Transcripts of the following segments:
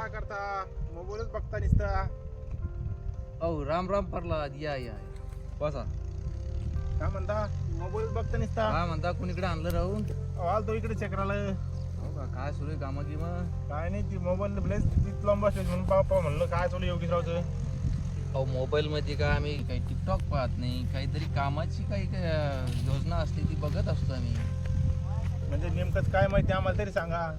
काय करता? मोबाईलच बघता निसता. अहो राम राम प्रल्हाद या या या. बसा. काय म्हणता? मोबाईलच बघता निसता. काय म्हणता कुणीकडे आणलं राहून? आल तो इकडे चक्राला. हो का? काय सुरू आहे कामं की मग? काय नाही ती मोबाईल लांब बसली म्हणून पापा म्हणलं काय चालू योगीरावचं अहो मोबाईल मध्ये काय आम्ही काही टिकटॉक पाहत नाही. काहीतरी कामाची काही काही, योजना असते ती बघत असतो आम्ही. म्हणजे नेमकंच काय माहिती आम्हाला तरी सांगा.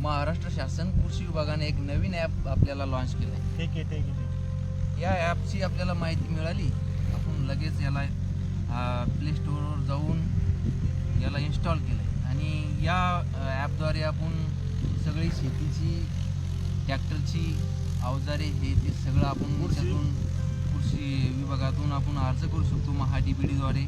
महाराष्ट्र शासन कृषी विभागाने एक नवीन ॲप आपल्याला लॉन्च केलं आहे ठीक आहे ठीक आहे. या ॲपची आपल्याला माहिती मिळाली. आपण लगेच याला प्ले स्टोअरवर जाऊन याला इन्स्टॉल केलं आहे आणि या ॲपद्वारे आपण सगळी शेतीची ट्रॅक्टरची अवजारे हे ते सगळं आपण कृषी. त्यातून कृषी विभागातून आपण अर्ज करू शकतो महा डी बी डीद्वारे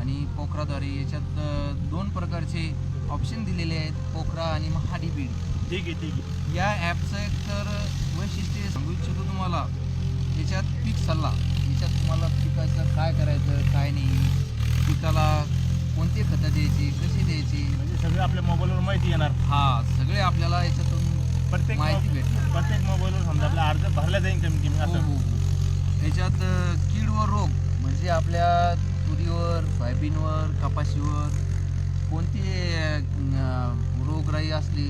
आणि पोखराद्वारे. याच्यात दोन प्रकारचे ऑप्शन दिलेले आहेत पोखरा आणि महा डी बी डी ठीक आहे ठीक आहे. या ॲपचं एक तर वैशिष्ट्य सांगू इच्छितो तुम्हाला याच्यात पीक सल्ला. याच्यात तुम्हाला पिकाचं काय करायचं काय नाही पिकाला कोणते खतं द्यायचे कसे द्यायचे? म्हणजे सगळं आपल्या मोबाईलवर माहिती येणार. हा सगळे आपल्याला याच्यातून प्रत्येक माहिती भेटणार. प्रत्येक मोबाईलवर समजा आपला अर्ज भरला जाईल कमी कमी हो असं. हो हो याच्यात अ, कीड व रोग म्हणजे आपल्या तुरीवर सोयाबीनवर कपाशीवर कोणती रोगराई असली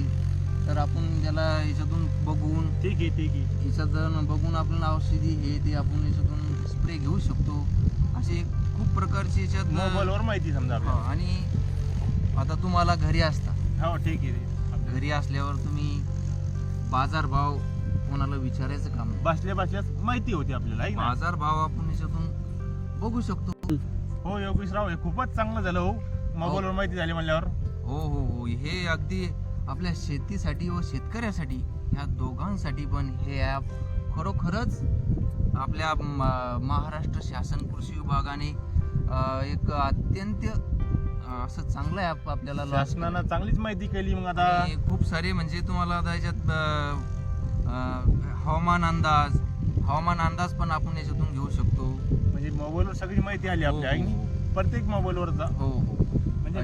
तर आपण त्याला याच्यातून बघून ठीक आहे ठीक आहे. याच्यातून बघून आपण औषधी हे ते आपण याच्यातून स्प्रे घेऊ शकतो. असे खूप प्रकारचे याच्यात मोबाईलवर माहिती समजा आणि आता तुम्हाला घरी असता. हो ठीक आहे. घरी असल्यावर तुम्ही बाजारभाव कोणाला विचारायचं काम. बसल्या बसल्याच माहिती होती आपल्याला आहे ना बाजार भाव आपण याच्यातून बघू शकतो. हो योगेशराव हे खूपच चांगलं झालं हो. मोबाईलवर माहिती झाली म्हणल्यावर. हो हो हो. हे अगदी आपल्या शेतीसाठी व शेतकऱ्यासाठी ह्या दोघांसाठी पण हे ॲप खरोखरच आपल्या म- महाराष्ट्र शासन कृषी विभागाने एक अत्यंत असं चांगलं ॲप आपल्याला. शासनानं चांगलीच माहिती केली मग आता. खूप सारे म्हणजे तुम्हाला आता याच्यात हवामान अंदाज हवामान अंदाज पण आपण याच्यातून घेऊ शकतो. म्हणजे मोबाईलवर सगळी माहिती आली आपल्या हो, आहे हो, प्रत्येक मोबाईलवर जा हो हो.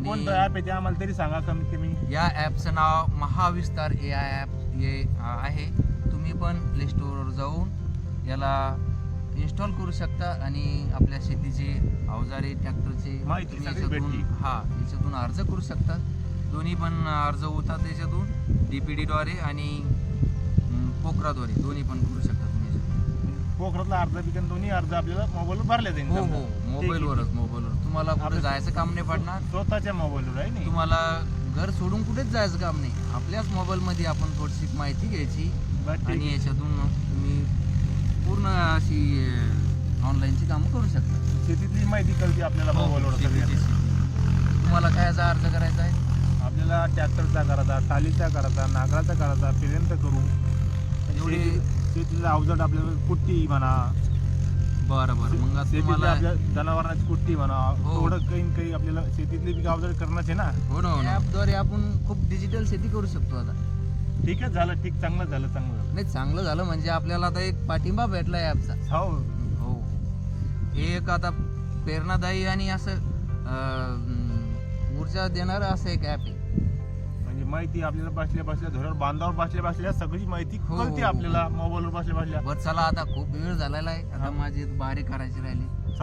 कोणतं आहे ते आम्हाला तरी सांगा कमीत कमी या ॲपचं नाव महाविस्तार ए आय ॲप हे आहे तुम्ही पण प्ले स्टोअरवर जाऊन याला इन्स्टॉल करू शकता आणि आपल्या शेतीचे अवजारे ट्रॅक्टरचे माहिती तुम्ही सगळी याच्यातून भेटली. हा याच्यातून अर्ज करू शकता दोन्ही पण अर्ज होतात याच्यातून डी पी डीद्वारे आणि पोखराद्वारे दोन्ही पण करू शकता तुम्ही याच्यातून. पोखरातला अर्ज बिकन दोन्ही अर्ज आपल्याला मोबाईलवर भरले जाईल हो समजा. हो. मोबाईलवरच मोबाईलवर तुम्हाला कुठे जायचं काम नाही पडणार स्वतःच्या मोबाईलवर आहे नाही तुम्हाला घर सोडून कुठेच जायचं काम नाही आपल्याच मोबाईलमध्ये आपण थोडीशी माहिती घ्यायची आणि. याच्यातून तुम्ही पूर्ण अशी ऑनलाईनची कामं करू शकता शेतीतली माहिती कळते आपल्याला मोबाईलवर शेती. तुम्हाला काय याचा अर्ज करायचा आहे आपल्याला ट्रॅक्टरचा करायचा टालीचा करायचा नागराचा करायचा पर्यंत करू एवढे शेती- शेतीतला अवजड आपल्याला कुट्टी म्हणा. बरं बरं. मग आता तुम्हाला आपल्या जनावरांची कुट्टी म्हणा हो. थोडं काही न काही आपल्याला शेतीतली पीक अवजड करणंच आहे ना. हो ना हो ना. ॲपद्वारे आपण खूप डिजिटल शेती करू शकतो आता. ठीक आहे झालं. ठीक चांगलं झालं चांगलं झालं. नाही चांगलं झालं म्हणजे आपल्याला आता एक पाठिंबा भेटला ॲपचा. हो. हो. हे एक आता प्रेरणादायी आणि असं अं, ऊर्जा देणारं असं एक ॲप आहे. माहिती आपल्याला बसल्या बसल्या धोरण बांधावर बसल्या बसल्या सगळी माहिती हो, कळते हो, हो. आपल्याला मोबाईलवर बसल्या बसल्या बरं चला आता खूप वेळ झालेला आहे आता हा. माझे बारे करायचे राहिले